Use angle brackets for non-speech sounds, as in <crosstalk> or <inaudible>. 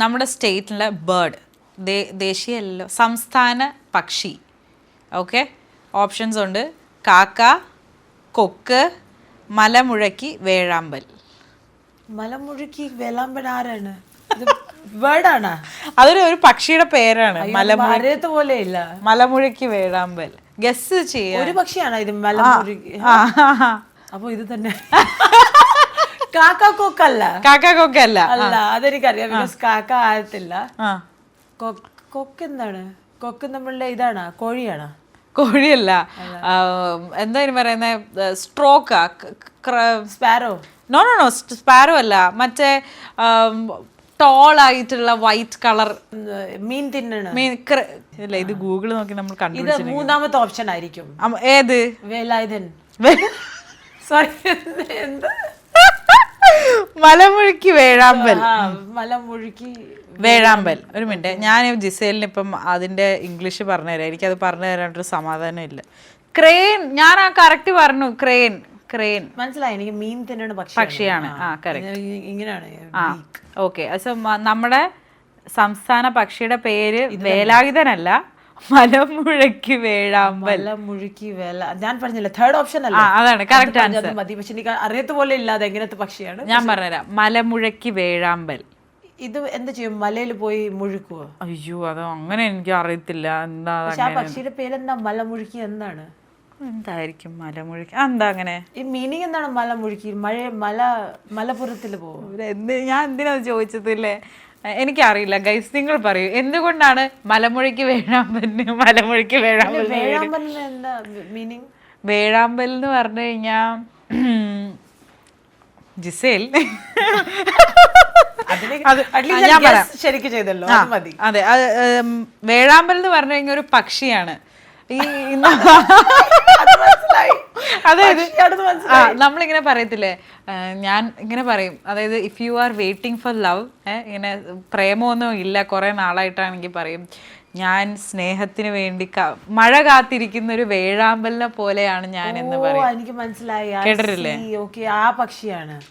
നമ്മുടെ സ്റ്റേറ്റിലെ ബേർഡ് ദേശീയമല്ലോ സംസ്ഥാന പക്ഷി. ഓക്കെ? ഓപ്ഷൻസ് ഉണ്ട്. കാക്ക കൊക്ക് മലമുഴക്കി വേഴാമ്പൽ. മലമുഴക്കി വേളാമ്പൽ ആരാണ്? വേർഡാണ് അതൊരു ഒരു പക്ഷിയുടെ പേരാണ് പോലെ ഇല്ല മലമുഴക്കി വേഴാമ്പൽ. ഗസ് ചെയ്യാം. ഒരു പക്ഷിയാണ് ഇത് മലമുഴക്കി? അപ്പൊ ഇത് തന്നെ. <laughs> കാക്ക കൊക്കല്ല കാക്ക കൊക്കല്ല അല്ല അതെനിക്കറിയാം ബിക്കോസ് കാക്ക ആയത്തില്ല. കൊക്ക് എന്താണ് കൊക്ക് നമ്മളുടെ ഇതാണ്? കോഴിയാണ്? കോഴിയല്ല. എന്തായാലും പറയുന്ന സ്ട്രോക്ക് പറയുന്നത് സ്ട്രോക്കാ sparrow? No no no sparrow അല്ല. മറ്റേ ടോൾ ആയിട്ടുള്ള വൈറ്റ് കളർ. മീൻ തിന്നണ? മീൻ ഇല്ല ഇത് ഗൂഗിൾ നോക്കി നമ്മൾ കണ്ടു മൂന്നാമത്തെ ഓപ്ഷൻ ആയിരിക്കും. ഏത്? വേലായുധൻ. സോറി <laughs> <laughs> എന്താ? മലമുഴുക്കി വേഴാമ്പൽ. മലമുഴുക്കി വേഴാമ്പൽ. ഒരു മിനിറ്റ്. ഞാൻ ജിസേലിന് ഇപ്പം അതിന്റെ ഇംഗ്ലീഷ് പറഞ്ഞുതരാം എനിക്കത് പറഞ്ഞു തരാനൊരു സമാധാനം ഇല്ല. ക്രെയിൻ ഞാൻ ആ കറക്റ്റ് പറഞ്ഞു. ക്രെയിൻ ക്രെയിൻ മനസ്സിലായി. എനിക്ക് മീൻ തന്നെയാണ് പക്ഷിയാണ്. ആ കറക്റ്റ് ഇങ്ങനെയാണ്. ആ ഓക്കെ നമ്മുടെ സംസ്ഥാന പക്ഷിയുടെ പേര് വേലായുധനല്ല. മലമുഴക്കി വേഴാമ്പൽ. മലമുഴുക്കി വേല. ഞാൻ പറഞ്ഞില്ല തേർഡ് ഓപ്ഷൻ അല്ല? അതാണ് കറക്റ്റ് ആൻസർ മതി. പക്ഷെ എനിക്ക് അറിയത്ത പോലെ ഇല്ലാതെ എങ്ങനത്തെ പക്ഷിയാണ്. ഞാൻ പറഞ്ഞുതരാം. മലമുഴക്കി വേഴാമ്പൽ. ഇത് എന്താ ചെയ്യും? മലയിൽ പോയി മുഴുക്കുവോ? അയ്യോ അത് അങ്ങനെ എനിക്ക് അറിയത്തില്ല. എന്താ ആ പക്ഷിയുടെ പേരെന്താ? മലമുഴുക്കി എന്താണ് എന്തായിരിക്കും മലമുഴക്കി? എന്താ അങ്ങനെ? ഈ മീനിങ് എന്താണ് മലമുഴുക്കി? മഴ മല മലപ്പുറത്തിൽ പോകും എന്ത് ഞാൻ എന്തിനാ ചോദിച്ചത് ചോദിച്ചതില്ലേ എനിക്കറിയില്ല ഗൈസ് നിങ്ങൾ പറയൂ. എന്തുകൊണ്ടാണ് മലമുഴക്കി വേഴാമ്പലിന് <laughs> മലമുഴക്കി വേഴാമ്പൽ എന്ന് പേര്? വേഴാമ്പലിന് എന്താ മീനിങ് വേഴാമ്പൽ എന്ന് പറഞ്ഞു കഴിഞ്ഞാ <clears throat> ജിസേൽ. <laughs> ശരിക്കും ചെയ്തല്ലോ അതെ വേഴാമ്പൽ എന്ന് പറഞ്ഞു കഴിഞ്ഞാൽ ഒരു പക്ഷിയാണ്. ഈ <laughs> അതായത് നമ്മളിങ്ങനെ പറയത്തില്ലേ? ഞാൻ ഇങ്ങനെ പറയും. അതായത് if you are waiting for love ഇങ്ങനെ പ്രേമമൊന്നും ഇല്ല. കുറേ നാളായിട്ടാണെങ്കിൽ പറയും. ഞാൻ സ്നേഹത്തിന് വേണ്ടി മഴ കാത്തിരിക്കുന്ന ഒരു വേഴാമ്പലിനെ പോലെയാണ് ഞാൻ എന്ന് പറയും. എനിക്ക് മനസ്സിലായി. കേട്ടിട്ടില്ലേ? ഓക്കെ ആ പക്ഷിയാണ്.